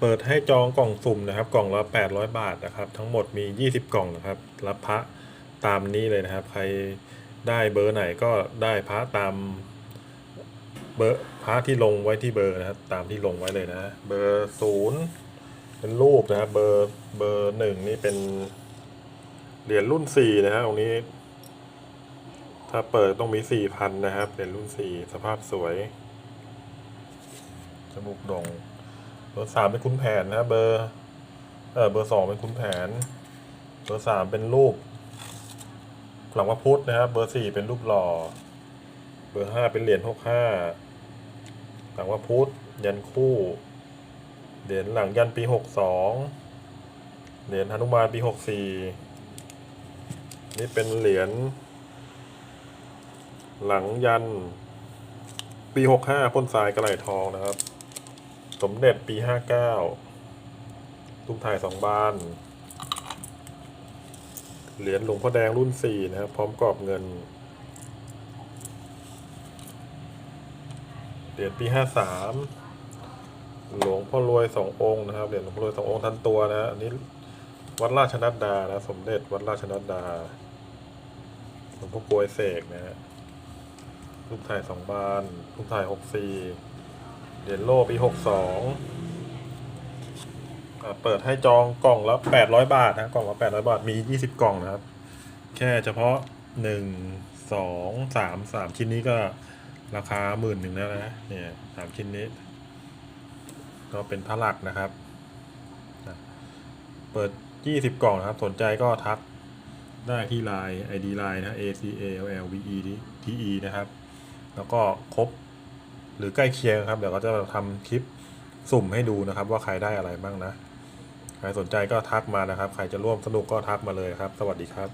เปิดให้จองกล่องสุ่มนะครับ กล่องละ 800 บาทนะครับ ทั้งหมดมี 20 กล่องนะครับ รับพระตามนี้เลยนะครับ ใครได้เบอร์ไหนก็ได้พระตามเบอร์พระที่ลงไว้ที่เบอร์นะครับ ตามที่ลงไว้เลยนะ เบอร์ศูนย์เป็นรูปนะครับ เบอร์เบอร์หนึ่งนี่เป็นเหรียญรุ่นสี่นะฮะตรงนี้ ถ้าเปิดต้องมีสี่พันนะครับเหรียญรุ่นสี่สภาพสวยจมูกดง บอร์สามเป็นคุณแผนนะ เบอร์เออเบอร์สองเป็นคุณแผน เบอร์สามเป็นรูปหลังพระพุทธนะครับ เบอร์สี่เป็นรูปหล่อ เบอร์ห้าเป็นเหรียญหกห้าหลังพระพุทธยันคู่ เหรียญหลังยันปีหกสองเหรียญหนุมานปีหกสี่นี่เป็นเหรียญหลังยัน ปีหกห้าพ่นทรายกระไหลทองนะครับ สมเด็จปีห้าเก้าลูกถ่ายสองบาน เหรียญหลวงพ่อแดงรุ่นสี่นะครับ พร้อมกรอบเงิน เหรียญปีห้าสามหลวงพ่อรวยสององค์นะครับ เหรียญหลวงพ่อรวยสององค์ทันตัวนะอันนี้วัดราชนัดดานะสมเด็จวัดราชนัดดาหลวงพ่อกลวยเสกนะฮะลูกถ่ายสองบานลูกถ่ายหกสี่ เยญโล่ปีหกสองเปิดให้จองกล่องละแปดร้อยบาทนะกล่องละแปดร้อยบาทมียี่สิบกล่องนะครับ แค่เฉพาะหนึ่งสองสามสามชิ้นนี้ก็ราคาหมื่นหนึ่งแล้วนะเนี่ยสามชิ้นนี้ ก็เป็นพระหลักนะครับเปิดยี่สิบกล่องนะครับ สนใจก็ทักได้ที่ไลน์ ID ไลน์นะ A C A L L V E T E นะครับ แล้วก็ครบ หรือใกล้เคียงครับ เดี๋ยวก็จะทำคลิปสุ่มให้ดูนะครับ ว่าใครได้อะไรบ้างนะ ใครสนใจก็ทักมานะครับ ใครจะร่วมสนุกก็ทักมาเลยครับ สวัสดีครับ